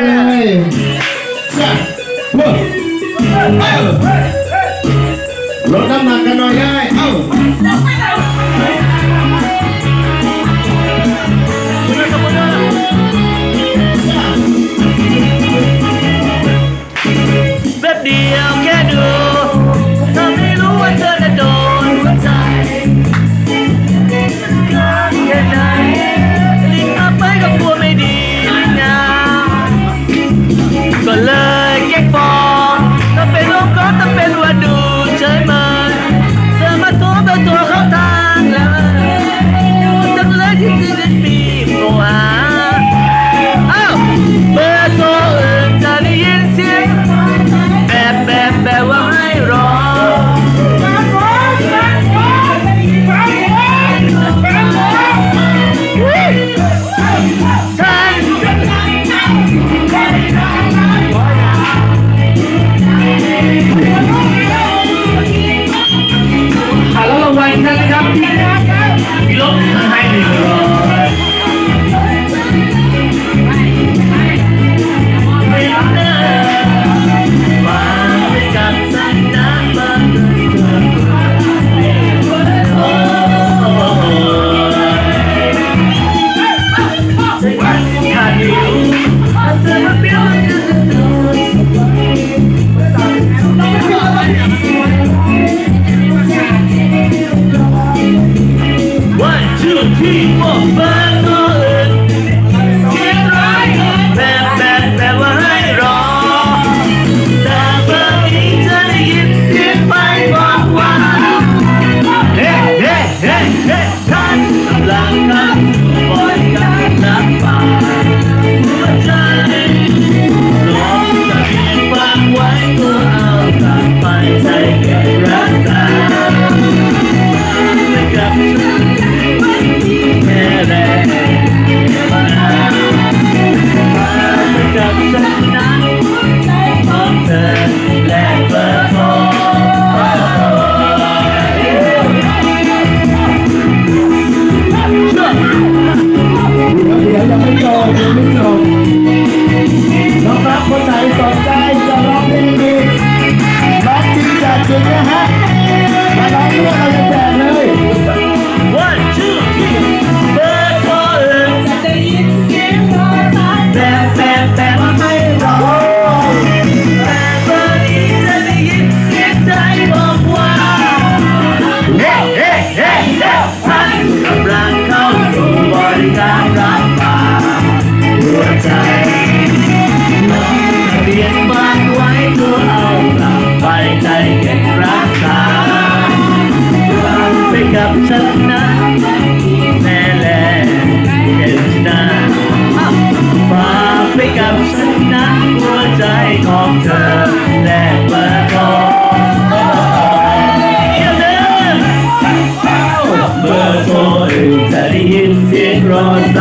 对。干 ฉันนั้นแน่แลเห็นนาฝากไว้กับฉันนั้นหัวใจของเธอแลกมาขอเมื่อโทรจะได้ยินเสียร้องต